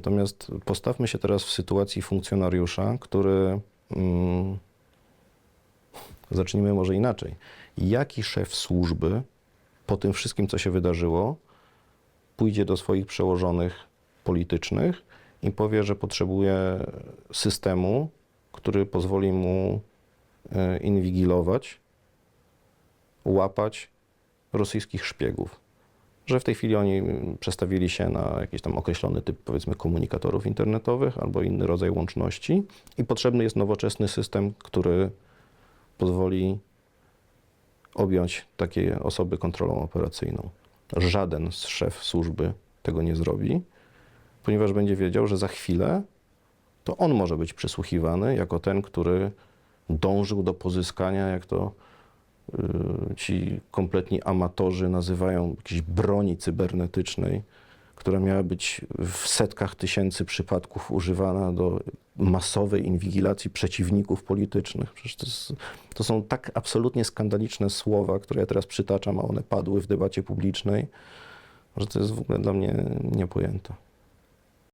Natomiast postawmy się teraz w sytuacji funkcjonariusza, który. Mm, zacznijmy może inaczej. Jaki szef służby po tym wszystkim, co się wydarzyło, pójdzie do swoich przełożonych politycznych i powie, że potrzebuje systemu, który pozwoli mu e, inwigilować, łapać rosyjskich szpiegów. Że w tej chwili oni mm, przestawili się na jakiś tam określony typ, powiedzmy, komunikatorów internetowych albo inny rodzaj łączności i potrzebny jest nowoczesny system, który pozwoli objąć takie osoby kontrolą operacyjną. Żaden z szef służby tego nie zrobi, ponieważ będzie wiedział, że za chwilę to on może być przesłuchiwany jako ten, który dążył do pozyskania, jak to ci kompletni amatorzy nazywają, jakiejś broni cybernetycznej, która miała być w setkach tysięcy przypadków używana do masowej inwigilacji przeciwników politycznych. Przecież to, jest, to są tak absolutnie skandaliczne słowa, które ja teraz przytaczam, a one padły w debacie publicznej, że to jest w ogóle dla mnie niepojęte.